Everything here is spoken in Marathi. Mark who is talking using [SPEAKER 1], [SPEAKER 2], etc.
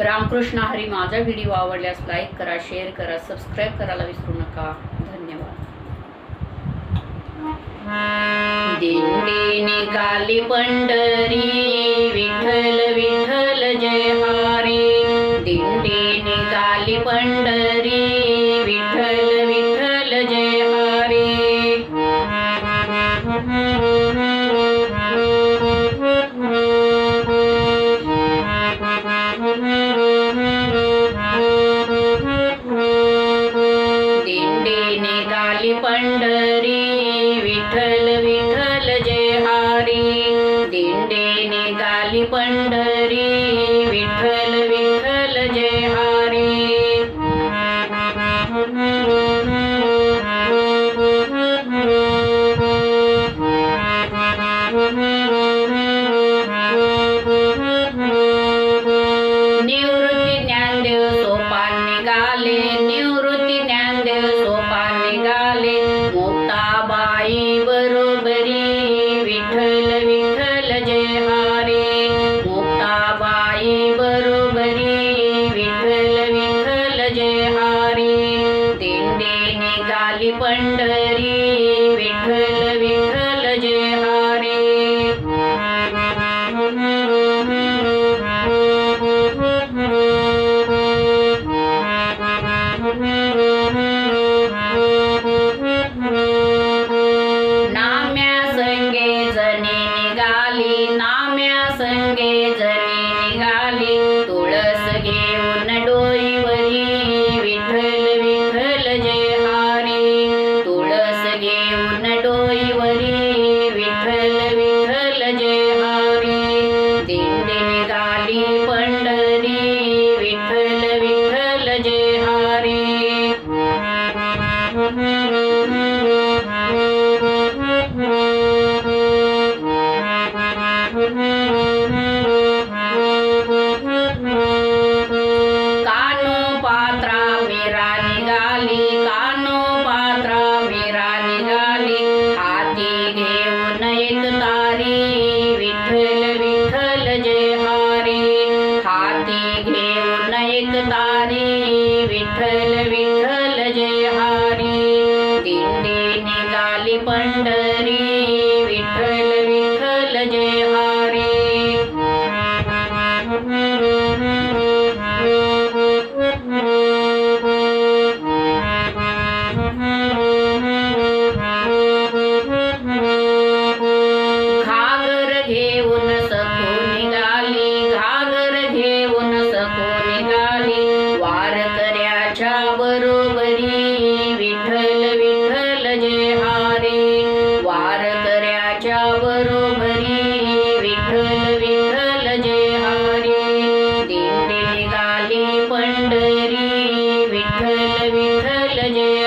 [SPEAKER 1] रामकृष्ण हरी माझा व्हिडिओ आवडल्यास लाईक करा शेअर करा सबस्क्राईब करायला विसरू नका. धन्यवाद. दिंडी निघाली पंढरी विठ्ठल विठ्ठल जय हरी. दिंडी निघाली पंढरी विठ्ठल विठ्ठल जय हरी. विठ्ठल विठ्ठल पंढरी विठ्ठल विठ्ठल जय हरी नाम्या संगे जनी निघाली नाम्या संगे जनी निघाली तुळस घेऊन तुळस विठ्ठल विठ्ठल वारकऱ्याच्या बरोबरी विठ्ठल विठ्ठल जय हरी. दिंडी निघाली पंढरी विठ्ठल विठ्ठल जय